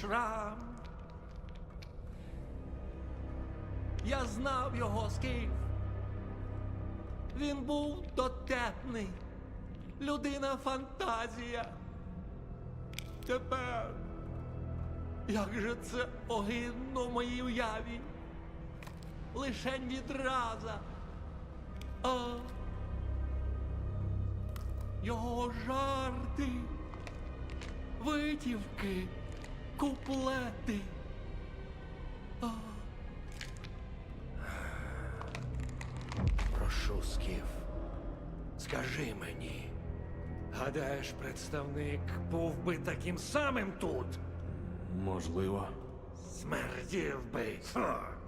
шрам. Я знав його скіф. Він був дотепний, людина фантазія. Тепер, як же це огидно в моїй уяві? Лишень відраза. А його жарти, витівки, куплети. А. Прошу, Скіф, скажи мені. Гадаєш, представник був би таким самим тут? Можливо. Смердів би. Ха.